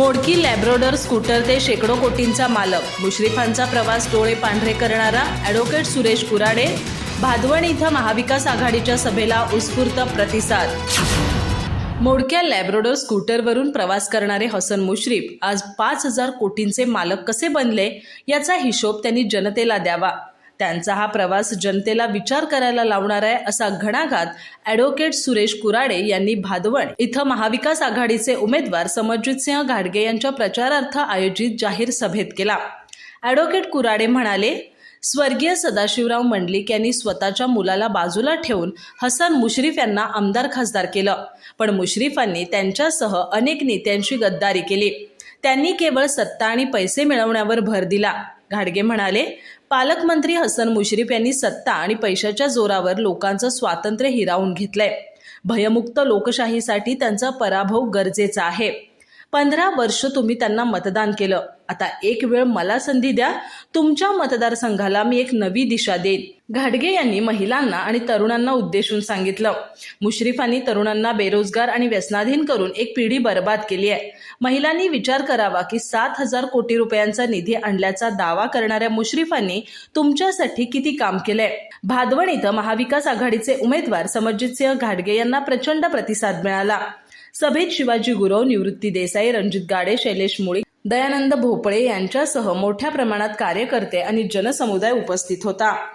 मोडकी लॅब्रोडर scooter ते शेकडो कोटींचा मालक. मुश्रीफांचा प्रवास डोळे पांढरे करणारा ॲडव्होकेट सुरेश कुराडे भादवण इथं महाविकास आघाडीच्या सभेला उत्स्फूर्त प्रतिसाद. मोडक्या लॅब्रोडर स्कूटरवरून प्रवास करणारे हसन मुश्रीफ आज पाच हजार कोटींचे मालक कसे बनले याचा हिशोब त्यांनी जनतेला द्यावा. त्यांचा हा प्रवास जनतेला विचार करायला लावणार आहे असा घणाघात ॲडव्होकेट सुरेश कुराडे यांनी भादवण इथं महाविकास आघाडीचे उमेदवार समरजितसिंह घाडगे यांच्या प्रचारार्थ आयोजित जाहीर सभेत केला. ॲडव्होकेट कुराडे म्हणाले स्वर्गीय सदाशिवराव मंडलिक यांनी स्वतःच्या मुलाला बाजूला ठेवून हसन मुश्रीफ यांना आमदार खासदार केलं पण मुश्रीफांनी त्यांच्यासह अनेक नेत्यांशी गद्दारी केली. त्यांनी केवळ सत्ता आणि पैसे मिळवण्यावर भर दिला. घाडगे म्हणाले पालकमंत्री हसन मुश्रीफ यांनी सत्ता आणि पैशाच्या जोरावर लोकांचं स्वातंत्र्य हिरावून घेतलंय. भयमुक्त लोकशाहीसाठी त्यांचा पराभव गरजेचा आहे. पंधरा वर्ष तुम्ही त्यांना मतदान केलं. आता एक वेळ मला संधी द्या. तुमच्या मतदारसंघाला मी एक नवी दिशा देईन. घाडगे यांनी महिलांना आणि तरुणांना उद्देशून सांगितलं. मुश्रीफांनी तरुणांना बेरोजगार आणि व्यसनाधीन करून एक पिढी बर्बाद केली आहे. महिलांनी विचार करावा की सात हजार कोटी रुपयांचा निधी आणल्याचा दावा करणाऱ्या मुश्रीफांनी तुमच्यासाठी किती काम केलंय? भादवण इथं महाविकास आघाडीचे उमेदवार समरजितसिंह घाडगे यांना प्रचंड प्रतिसाद मिळाला. सभेत शिवाजी गुरव निवृत्ती देसाई रणजित गाडे शैलेश मुळी दयानंद भोपळे यांच्यासह मोठ्या प्रमाणात कार्यकर्ते आणि जनसमुदाय उपस्थित होता.